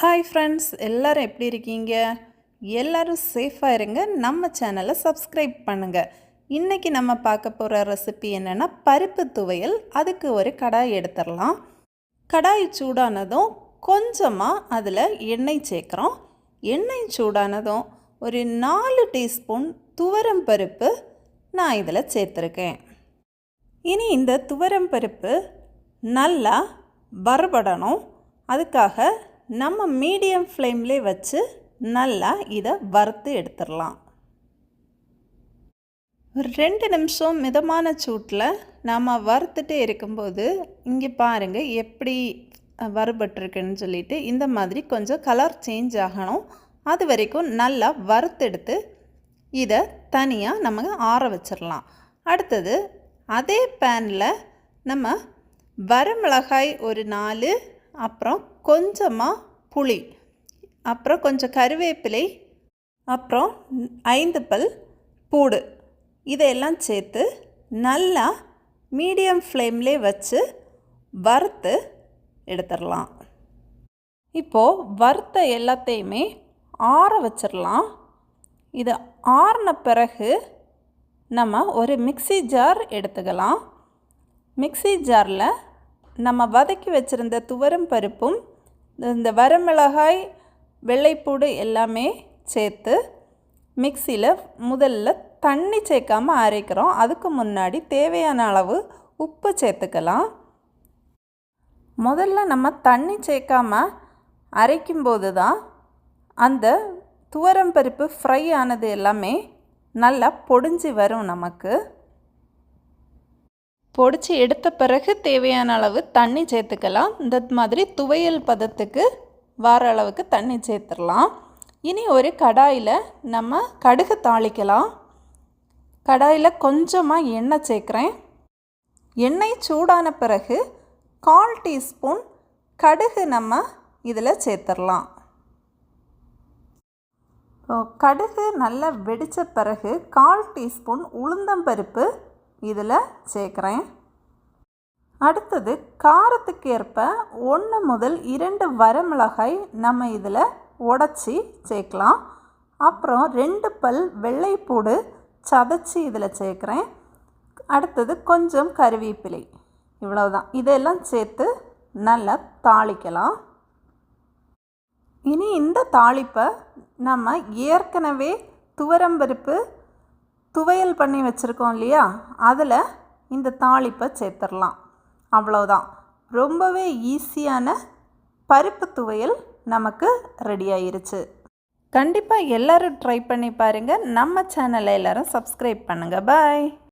Hi friends எல்லோரும் எப்படி இருக்கீங்க? எல்லோரும் சேஃபாக இருங்க. நம்ம சேனலை சப்ஸ்கிரைப் பண்ணுங்கள் இன்றைக்கி நம்ம பார்க்க போகிற ரெசிபி என்னென்னா பருப்பு துவையல். அதுக்கு ஒரு கடாய் எடுத்துடலாம். கடாய் சூடானதும் கொஞ்சமாக அதில் எண்ணெய் சேர்க்குறோம். எண்ணெய் சூடானதும் ஒரு நாலு டீஸ்பூன் துவரம் பருப்பு நான் இதில் சேர்த்துருக்கேன். இனி இந்த துவரம் பருப்பு நல்லா வறுபடணும். அதுக்காக நம்ம மீடியம் ஃப்ளேம்லே வச்சு நல்லா இதை வறுத்து எடுத்துடலாம். ஒரு ரெண்டு நிமிஷம் மிதமான சூட்டில் நாம் வறுத்துட்டே இருக்கும்போது இங்கே பாருங்கள் எப்படி வறுபட்டுருக்குன்னு சொல்லிட்டு இந்த மாதிரி கொஞ்சம் கலர் சேஞ்ச் ஆகணும். அது வரைக்கும் நல்லா வறுத்தெடுத்து இதை தனியாக நம்ம ஆற வச்சிடலாம். அடுத்தது அதே பேனில் நம்ம வரமிளகாய் ஒரு நாலு அப்புறம் கொஞ்சமாக புளி அப்புறம் கொஞ்சம் கருவேப்பிலை அப்புறம் ஐந்து பல் பூடு. இதையெல்லாம் சேர்த்து நல்லா மீடியம் ஃப்ளேம்லே வச்சு வறுத்து எடுத்துடலாம். இப்போது வறுத்த எல்லாத்தையுமே ஆற வச்சிடலாம். இது ஆறின பிறகு நம்ம ஒரு மிக்சி ஜார் எடுத்துக்கலாம். மிக்சி ஜாரில் நம்ம வதக்கி வச்சுருந்த துவரம் பருப்பும் இந்த வரமிளகாய் வெள்ளைப்பூடு எல்லாமே சேர்த்து மிக்சியில் முதல்ல தண்ணி சேர்க்காமல் அரைக்கிறோம். அதுக்கு முன்னாடி தேவையான அளவு உப்பு சேர்த்துக்கலாம். முதல்ல நம்ம தண்ணி சேர்க்காம அரைக்கும்போது தான் அந்த துவரம் பருப்பு ஃப்ரை ஆனது எல்லாமே நல்லா பொடிஞ்சு வரும் நமக்கு. பொடிச்சு எடுத்த பிறகு தேவையான அளவு தண்ணி சேர்த்துக்கலாம். இந்த மாதிரி துவையல் பதத்துக்கு வார அளவுக்கு தண்ணி சேர்த்துடலாம். இனி ஒரு கடாயில் நம்ம கடுகு தாளிக்கலாம். கடாயில் கொஞ்சமாக எண்ணெய் சேர்க்குறேன். எண்ணெய் சூடான பிறகு கால் டீஸ்பூன் கடுகு நம்ம இதில் சேர்த்துடலாம். கடுகு நல்லா வெடித்த பிறகு கால் டீஸ்பூன் உளுந்தம்பருப்பு இதில் சேர்க்குறேன். அடுத்தது காரத்துக்கு ஏற்ப ஒன்று முதல் இரண்டு வரமிளகாய் நம்ம இதில் உடச்சி சேர்க்கலாம். அப்புறம் ரெண்டு பல் வெள்ளைப்பூடு சதைச்சி இதில் சேர்க்குறேன். அடுத்தது கொஞ்சம் கருவேப்பிலை இவ்வளவுதான். இதெல்லாம் சேர்த்து நல்லா தாளிக்கலாம். இனி இந்த தாளிப்பை நம்ம ஏற்கனவே துவரம்பருப்பு துவையல் பண்ணி வச்சுருக்கோம் இல்லையா? அதில் இந்த தாளிப்பை சேர்த்துடலாம். அவ்வளோதான் ரொம்பவே ஈஸியான பருப்பு துவையல் நமக்கு ரெடி ஆயிருச்சு. கண்டிப்பாக எல்லோரும் ட்ரை பண்ணி பாருங்கள் நம்ம சேனலை எல்லோரும் சப்ஸ்கிரைப் பண்ணுங்கள் பாய்